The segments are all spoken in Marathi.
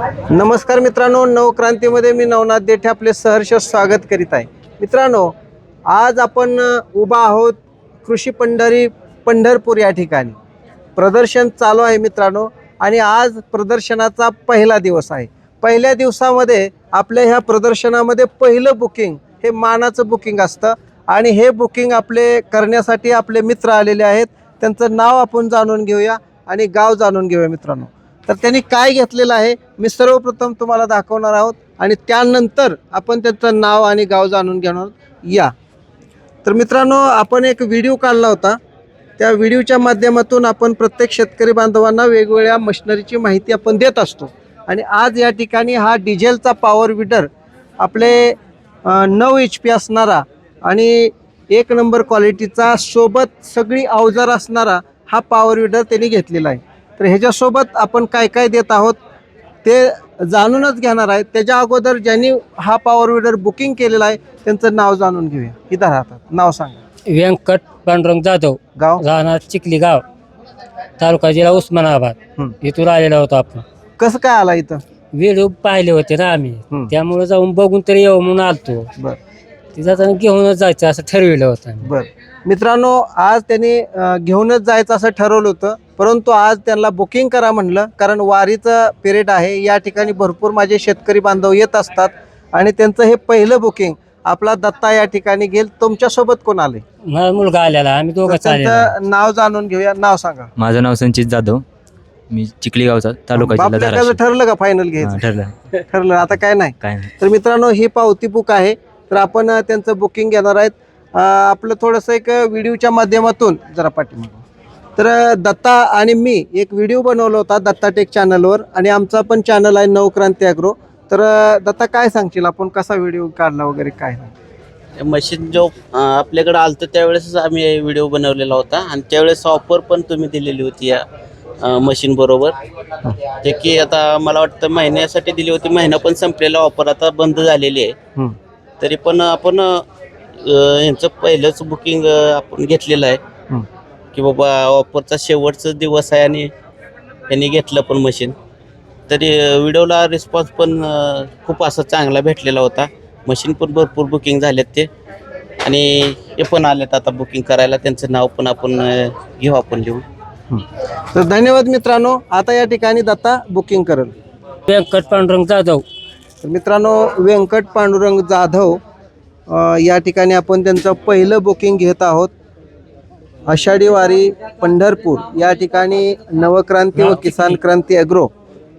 नमस्कार मित्रांनो नवक्रांतीमध्ये मी नवनाथ देठे आपले सहर्ष स्वागत करीत आहे. मित्रांनो आज आपण उभा आहोत कृषी पंढरी पंढरपूर या ठिकाणी. प्रदर्शन चालू आहे मित्रांनो आणि आज प्रदर्शनाचा पहिला दिवस आहे. पहिल्या दिवसामध्ये आपल्या ह्या प्रदर्शनामध्ये पहिलं बुकिंग हे मानाचं बुकिंग असतं. आणि हे बुकिंग आपले करण्यासाठी आपले मित्र आलेले आहेत. त्यांचं नाव आपण जाणून घेऊया आणि गाव जाणून घेऊया मित्रांनो. तर त्यांनी काय घेतलेलं आहे? मी सर्वप्रथम तुम्हाला दाखवणार आहोत आणि त्यानंतर आपण त्यांचं नाव आणि गाव जाणून घेणार या. तर मित्रांनो आपण एक व्हिडिओ काढला होता. त्या व्हिडिओच्या माध्यमातून आपण प्रत्येक शेतकरी बांधवांना वेगवेगळ्या मशिनरीची माहिती आपण देत असतो. आणि आज या ठिकाणी हा डिझेलचा पॉवर विडर आपले नऊ एच पी असणारा आणि एक नंबर क्वालिटीचा सोबत सगळी अवजार असणारा हा पॉवर विडर त्यांनी घेतलेला आहे. तर ह्याच्यासोबत आपण काय काय देत आहोत ते जाणूनच घेणार आहे. त्याच्या अगोदर ज्यांनी हा पॉवर विडर बुकिंग केलेला आहे त्यांचं नाव जाणून घेऊया. इथं राहतात. नाव सांगा. व्यंकट पांडुरंग जाधव. गाव? राहणार चिखली गाव. तालुका जिल्हा उस्मानाबाद. हं. इथून आलेलो होतो आपण. कसं काय आला इथं? व्हिडिओ पाहिले होते ना आम्ही. हं. त्यामुळे जाऊन बघून तरी येऊ म्हणून आलतो. बर. तिथं जाताना घेऊनच जायचं असं ठरविलं होतं आम्ही. बर. मित्रांनो आज त्यांनी अ, घेऊनच जायचं असं ठरवलं होतं. परंतु आज त्यांना बुकिंग करा म्हणलं कारण वारीचं पिरियड आहे. या ठिकाणी भरपूर माझे शेतकरी बांधव येत असतात आणि त्यांचं हे पहिलं बुकिंग आपला दत्ता या ठिकाणी गेल तुमच्यासोबत कोण आले? माझा मुलगा आलेला आम्ही तर दोघंच आलेलो. त्यांचं नाव जाणून घेऊया. नाव सांगा. माझं नाव संचित जाधव. मी चिखली गावचा तालुका जिल्हा बापलेकाचं धाराशिव. ठरलं का फायनल हा, घ्यायचं? ठरलं. ठरलं. आता काय नाही. काय नाही. तर मित्रांनो ही पावती बुक आहे. तर आपण अ, त्यांचं बुकिंग घेणार आहेत. अ, आपलं थोडंसं एक व्हिडिओच्या माध्यमातून जरा पाठीमागं. तर दत्ता आणि मी एक व्हिडिओ बनवला होता दत्ता टेक चॅनलवर आणि आमचा पण चॅनल आहे नवक्रांती अॅग्रो. तर दत्ता काय सांगशील? आपण कसा व्हिडिओ काढला वगैरे काय मशीन जो आपल्याकडे आलतं त्यावेळेसच आम्ही व्हिडिओ बनवलेला होता आणि त्यावेळेस ऑफर पण तुम्ही दिलेली होती या मशीन बरोबर. जे की आता मला वाटतं महिन्यासाठी दिली होती महिना पण संपलेला ऑफर आता बंद झालेली आहे. तरी पण आपण यांचं पहिलंच बुकिंग आपण घेतलेलं आहे. की बाबा ऑफरचा शेवटचा दिवस आहे आणि यांनी घेतलं पण मशीन तरी व्हिडिओला रिस्पॉन्स पण खूप असा चांगला भेटलेला होता. मशीन पण भरपूर बुकिंग झालेत ते. आणि हे पण आलेत आता बुकिंग करायला. त्यांचं नाव पण आपण घेऊ आपण लिहून. तर धन्यवाद मित्रांनो. आता या ठिकाणी दत्ता बुकिंग करेल. व्यंकट पांडुरंग जाधव. तर मित्रांनो व्यंकट पांडुरंग जाधव या ठिकाणी आपण त्यांचं पहिलं बुकिंग घेत आहोत. आषाढी वारी पंढरपूर या ठिकाणी नवक्रांती व किसान क्रांती अग्रो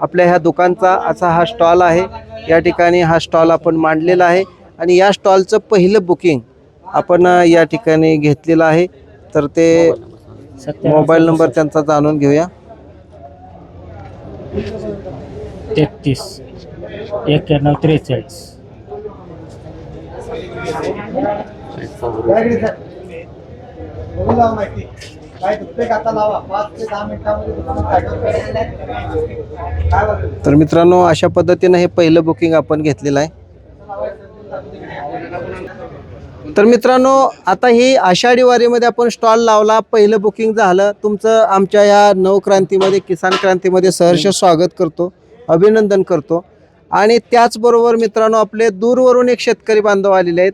आपल्या ह्या दुकानचा असा हा स्टॉल आहे. या ठिकाणी हा स्टॉल आपण मांडलेला आहे. आणि या स्टॉलचं पहिलं बुकिंग आपण या ठिकाणी घेतलेलं आहे. तर ते मोबाईल नंबर त्यांचा जाणून घेऊया. तेहतीस एक्क्याण्णव त्रेचाळीस. तर मित्रांनो अशा पद्धतीनं हे पहिलं बुकिंग आपण घेतलेलं आहे. तर मित्रांनो आता ही आषाढी वारीमध्ये आपण स्टॉल लावला. पहिलं बुकिंग झालं. तुमचं आमच्या या नवक्रांतीमध्ये किसान क्रांतीमध्ये सहर्ष स्वागत करतो अभिनंदन करतो. आणि त्याचबरोबर मित्रांनो आपले दूरवरून एक शेतकरी बांधव आलेले आहेत.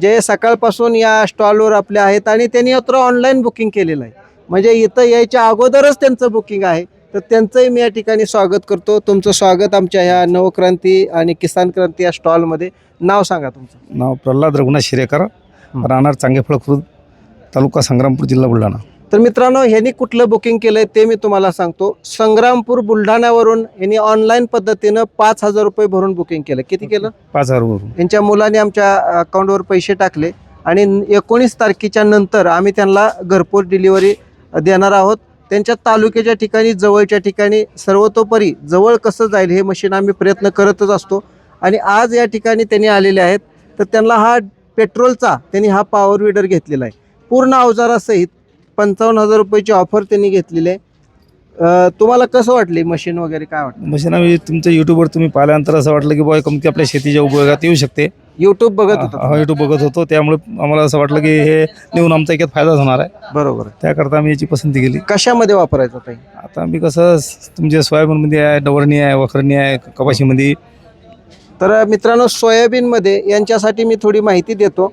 जे सकाळपासून या स्टॉलवर आपले आहेत आणि त्यांनी आता ऑनलाईन बुकिंग केलेलं आहे. म्हणजे इथं यायच्या अगोदरच त्यांचं बुकिंग आहे. तर त्यांचंही मी या ठिकाणी स्वागत करतो. तुमचं स्वागत आमच्या ह्या नवक्रांती आणि किसान क्रांती या स्टॉलमध्ये. नाव सांगा तुमचं. नाव प्रल्हाद रघुनाथ शिरेकर. राहणार चांगेफळ खुर्द तालुका संग्रामपूर जिल्हा बुलढाणा. तर मित्रांनो ह्यांनी कुठलं बुकिंग केलंय ते मी तुम्हाला सांगतो. संग्रामपूर बुलढाण्यावरून यांनी ऑनलाईन पद्धतीनं पाच हजार रुपये भरून बुकिंग केलं. किती केलं? पाच हजारवरून यांच्या मुलाने आमच्या अकाउंटवर पैसे टाकले आणि एकोणीस तारखेच्या नंतर आम्ही त्यांना घरपोच डिलिव्हरी देणार आहोत. त्यांच्या तालुक्याच्या ठिकाणी जवळच्या ठिकाणी सर्वतोपरी जवळ कसं जाईल हे मशीन आम्ही प्रयत्न करतच असतो. आणि आज या ठिकाणी त्यांनी आलेले आहेत. तर त्यांना हा पेट्रोलचा त्यांनी हा पॉवर विडर घेतलेला आहे. पूर्ण अवजारासहित पंचावन्न हजार रुपयाची ऑफर त्यांनी घेतलेली आहे. अं, तुम्हाला कसं वाटली मशीन वगैरे काय वाटलं मशीन आम्ही तुमच्या युट्यूबवर तुम्ही पाहिल्यानंतर असं वाटलं की बुवा कमकी आपल्या शेतीच्या उपयोगात येऊ शकते. युट्यूब बघत होता युट्यूब बघत होतो. त्यामुळे आम्हाला असं वाटलं की हे नेऊन आमचा याच्यात फायदाच होणार आहे. बरोबर त्याकरता आम्ही याची पसंती केली. कशामध्ये वापरायचं ताई? आता आम्ही कसं तुमचे सोयाबीनमध्ये आहे डवरणी आहे वखरणी आहे कपाशीमध्ये. तर मित्रांनो सोयाबीनमध्ये यांच्यासाठी मी थोडी माहिती देतो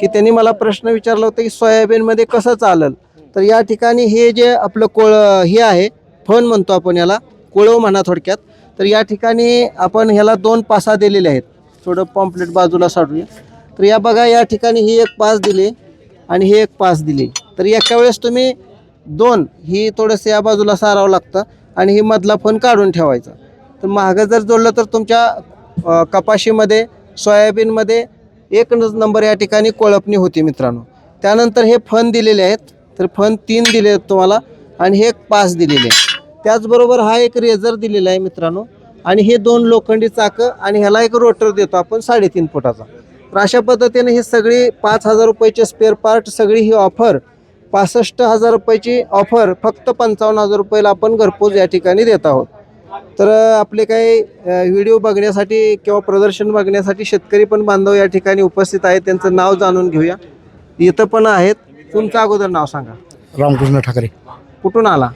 की त्यांनी मला प्रश्न विचारला होता की सोयाबीनमध्ये कसं चालल? तर या ठिकाणी हे जे आपलं कोळ हे आहे फण म्हणतो आपण याला कोळव म्हणा थोडक्यात. तर या ठिकाणी आपण ह्याला दोन पासा दिलेले आहेत. थोडं पॉम्पलेट बाजूला साठूया तर या बघा या ठिकाणी ही एक पास दिली आणि ही एक पास दिली. तर एका वेळेस तुम्ही दोन ही थोडंसं या बाजूला सारावं लागतं आणि ही मधला फण काढून ठेवायचा. तर महागं जर जोडलं तर तुमच्या कपाशीमध्ये सोयाबीनमध्ये एक नंबर या ठिकाणी कोळपणी होती मित्रांनो. त्यानंतर हे फण दिलेले आहेत. तर फन तीन दिले आहेत तुम्हाला आणि हे एक पाच दिलेले आहे त्याचबरोबर हा एक रेझर दिलेला आहे मित्रांनो. आणि हे दोन लोखंडी चाकं आणि ह्याला एक रोटर देतो आपण साडेतीन फुटाचा. तर अशा पद्धतीने ही सगळी पाच हजार रुपयाचे स्पेअर पार्ट सगळी ही ऑफर पासष्ट हजार रुपयाची ऑफर फक्त पंचावन्न हजार रुपयाला आपण घरपोच या ठिकाणी देत आहोत. तर आपले काही व्हिडिओ बघण्यासाठी किंवा प्रदर्शन बघण्यासाठी शेतकरी पण बांधव या ठिकाणी उपस्थित आहेत. त्यांचं नाव जाणून घेऊया. इथं पण आहेत. तुमचं अगोदर नाव सांगा? रामकृष्ण ठाकरे. कुठून आला?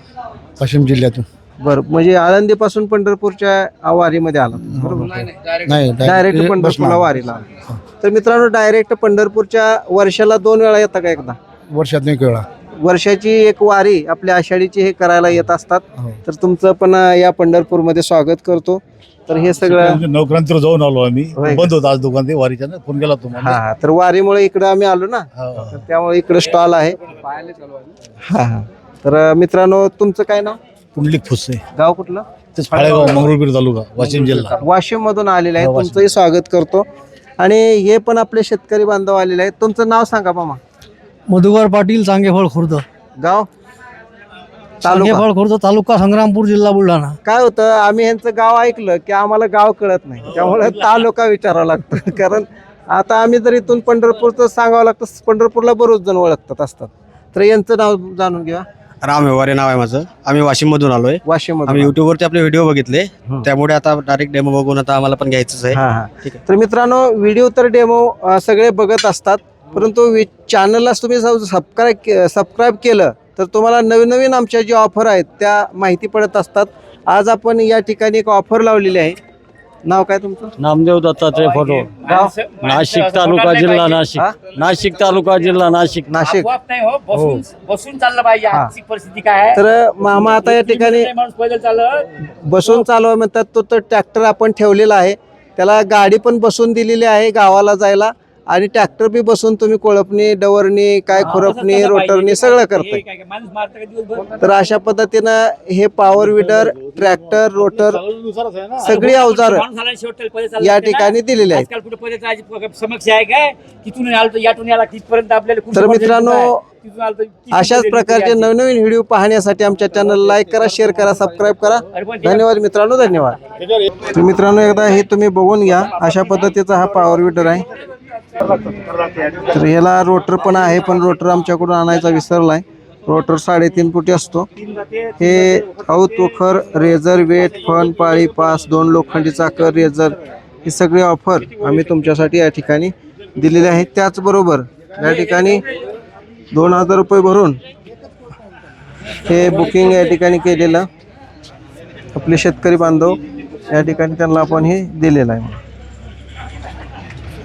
वाशिम जिल्ह्यातून. बरं म्हणजे आळंदीपासून पंढरपूरच्या वारीमध्ये आला. नाही डायरेक्ट पंढरपूरला वारीला आला. तर मित्रांनो डायरेक्ट पंढरपूरच्या वर्षाला दोन वेळा येतं का एकदा? वर्षात एक वेळा. वर्षाची एक वारी आपल्या आषाढीची हे करायला येत असतात. हो. तर तुमचं पण अ, या पंढरपूरमध्ये स्वागत करतो. तर हे सगळं नवक्रांतीवर जाऊन आलो आम्ही. होय का? बंद होता आज दुकान ते वारीच्या ना फोन केला हा तुम्हाला. हा तर वारीमुळे इकडं आम्ही आलो ना. हा. तर त्यामुळे इकडे स्टॉल आहे. हा हा. तर मित्रांनो तुमचं काय नाव? पुंडलिक फुससे गाव कुठलं? तेच फाळेगाव मंगरुळपीर तालुका वाशिम जिल्हा. वाशिम मधून आलेले हो, वाशिम. तुमचंही स्वागत करतो. आणि हे पण आपले शेतकरी बांधव आलेले आहेत. तुमचं नाव सांगा मामा. मधुकर पाटील चांगेफळ खुर्द. गाव? तालुका. खुर्द तालुका संग्रामपूर जिल्हा बुलढाणा. काय होतं आम्ही यांचं गाव ऐकलं की आम्हाला गाव कळत नाही. त्यामुळे तालुका विचारावा लागतो. कारण आता आम्ही जर इथून पंढरपूरचं सांगावं लागतं पंढरपूरला बरोच जण ओळखतात असतात. तर यांचं नाव जाणून घ्या. राम व्यवहारे नाव आहे माझं. आम्ही वाशिम मधून आलोय. वाशिम आम्ही युट्यूबवरती आपले व्हिडिओ बघितले. हं. त्यामुळे आता डायरेक्ट डेमो बघून आता आम्हाला पण घ्यायचंच आहे. हा हा. ठीक आहे. तर मित्रांनो व्हिडिओ तर डेमो सगळे बघत असतात. परंतु चॅनलला तुम्ही सबस्क्राईब सबस्क्राईब केलं तर तुम्हाला नवीन नवीन आमच्या ज्या ऑफर आहेत त्या माहिती पडत असतात. आज आपण या ठिकाणी एक ऑफर लावलेली आहे. नाव काय तुमचं? नामदेव दत्तात्रय फोटो. गाव नाशिक तालुका जिल्हा नाशिक? नाशिक तालुका जिल्हा नाशिक. नाशिक. आपोआप नाही हो बसून बसून चाललं पाहिजे हा. आर्थिक परिस्थिती काय आहे? तर मामा आता या ठिकाणी माणूस पैदल चाललं? बसून चालवा म्हणतात तो तर ट्रॅक्टर आपण ठेवलेला आहे. त्याला गाडी पण बसून दिलेली आहे गावाला जायला. आणि ट्रॅक्टर बी बसून तुम्ही कोळपणी डवरणी काय खुरपणी रोटरणी सगळं करताय. तर अशा पद्धतीनं हे पॉवर विडर ट्रॅक्टर रोटर सगळी अवजार या. ठिकाणी दिलेली आहेत. समस्या आहे काय? तर मित्रांनो, अशाच प्रकारचे. नवनवीन व्हिडिओ पाहण्यासाठी आमच्या चॅनल लाईक करा शेअर करा सबस्क्राईब करा. धन्यवाद मित्रांनो धन्यवाद. तर मित्रांनो एकदा हे तुम्ही बघून घ्या. अशा पद्धतीचा हा पॉवर विडर आहे. तर ह्याला रोटर पण आहे पण रोटर आमच्याकडून आणायचा विसरलाय. रोटर साडेतीन फुटी असतो. हे औतोखर रेझर वेट फन पाळी पास दोन लोखंडी चाकर रेझर ही सगळी ऑफर आम्ही तुमच्यासाठी या ठिकाणी दिलेली आहे. त्याचबरोबर या ठिकाणी दोन हजार रुपये भरून हे बुकिंग या ठिकाणी केलेलं आपले शेतकरी बांधव या ठिकाणी त्यांना आपण हे दिलेलं आहे.